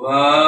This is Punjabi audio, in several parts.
Wow.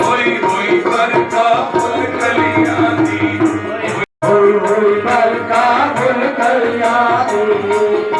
ਹੋਈ ਹੋਈ ਵਰਖਾ ਫੁੱਲ ਕਲੀਆਂ ਦੀ। ਹੋਈ ਹੋਈ ਵਰਕਾ ਫੁੱਲ ਕਲਿਆ ਦੀ।